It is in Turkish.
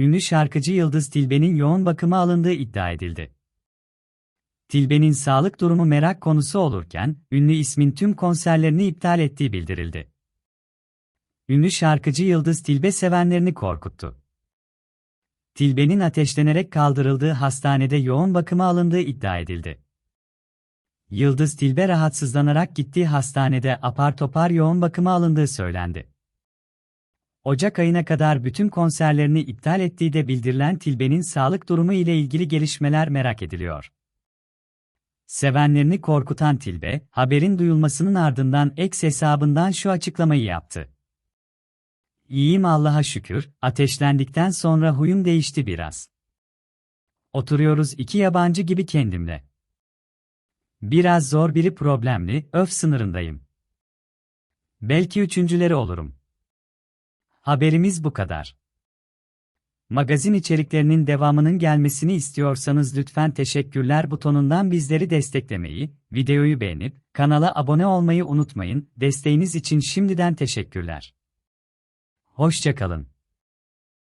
ünlü şarkıcı Yıldız Tilbe'nin yoğun bakıma alındığı iddia edildi. Tilbe'nin sağlık durumu merak konusu olurken, ünlü ismin tüm konserlerini iptal ettiği bildirildi. Ünlü şarkıcı Yıldız Tilbe sevenlerini korkuttu. Tilbe'nin ateşlenerek kaldırıldığı hastanede yoğun bakıma alındığı iddia edildi. Yıldız Tilbe rahatsızlanarak gittiği hastanede apar topar yoğun bakıma alındığı söylendi. Ocak ayına kadar bütün konserlerini iptal ettiği de bildirilen Tilbe'nin sağlık durumu ile ilgili gelişmeler merak ediliyor. Sevenlerini korkutan Tilbe, haberin duyulmasının ardından X hesabından şu açıklamayı yaptı. İyiyim Allah'a şükür, ateşlendikten sonra huyum değişti biraz. Oturuyoruz iki yabancı gibi kendimle. Biraz zor biri problemli, öf sınırındayım. Belki üçüncüleri olurum. Haberimiz bu kadar. Magazin içeriklerinin devamının gelmesini istiyorsanız lütfen teşekkürler butonundan bizleri desteklemeyi, videoyu beğenip kanala abone olmayı unutmayın. Desteğiniz için şimdiden teşekkürler. Hoşçakalın.